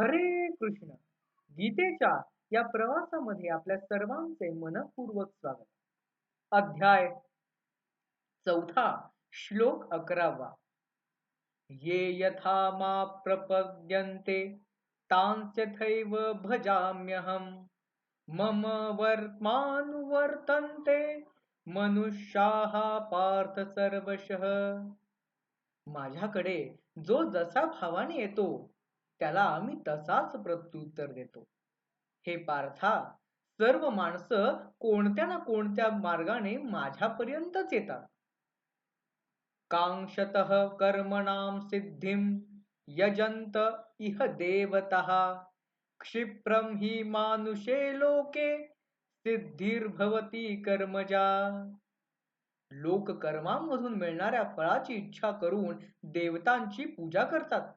हरे कृष्ण. गीतेच्या या प्रवासामध्ये आपल्या सर्वांचे मनपूर्वक स्वागत. अध्याय चौथा श्लोक अकरावा. ये यथा मा प्रपद्यन्ते तांस्यथैव भजाम्यहम. मम वर्तमानुवर्तन्ते मनुष्याः पार्थ सर्वशः. माझ्याकडे जो जसा भावाने येतो त्याला आम्ही तसाच प्रत्युत्तर देतो. हे पार्था सर्व माणसं कोणत्या ना कोणत्या मार्गाने माझ्यापर्यंतच येतात. कांक्षत कर्मणाम सिद्धिम यजंत इह देवत क्षिप्रम हि मानुषे लोके सिद्धिर्भवती कर्मजा. लोक कर्मांमधून मिळणाऱ्या फळाची इच्छा करून देवतांची पूजा करतात.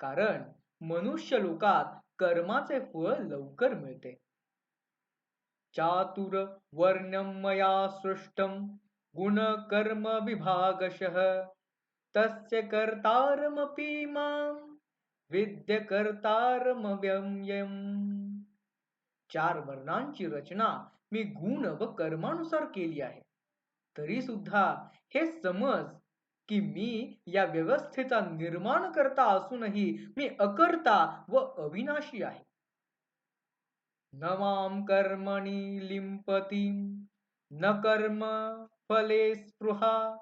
कारण मनुष्य लोकात कर्माचे फळ लवकर मिळते. चातुर वर्णम मया सृष्टम गुण कर्म विभागशः तस्य कर्तारमपि माम विद्य कर्तारमव्ययम. चार वर्णांची रचना मी गुण व कर्मानुसार केली आहे. तरी सुद्धा हे समज की मी या व्यवस्थेचा निर्माण करता असूनही मी अकर्ता व अविनाशी आहे. नमाम कर्मणी लिंपती न कर्म फले स्पृहा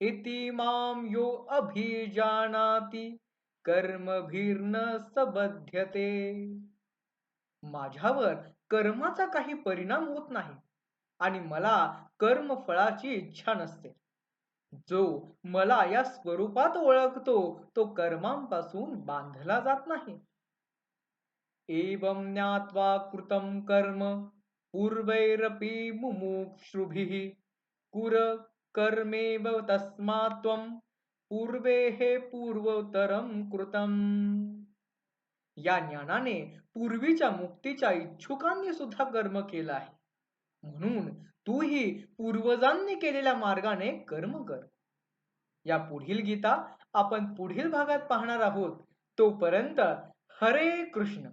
इति माम यो अभिजानाती कर्मभीर्न सबध्यते. माझ्यावर कर्माचा काही परिणाम होत नाही आणि मला कर्मफळाची इच्छा नसते. जो मला या स्वरूपात ओळखतो तो कर्मांपासून बांधला जात नाही. एवं ज्ञात्वा कृतं कर्म पूर्वैरपि मुमुक्षुभिः। कुर कर्मेव तस्मात् पूर्वे हे पूर्वोत्तरम कृतम। या ज्ञानाने पूर्वीच्या मुक्तीच्या इच्छुकांनी सुद्धा कर्म केलं आहे. म्हणून तूही पूर्वजांनी केलेल्या मार्गाने कर्म कर. या पुढील गीता आपण पुढील भागात पाहणार आहोत. तोपर्यंत हरे कृष्ण.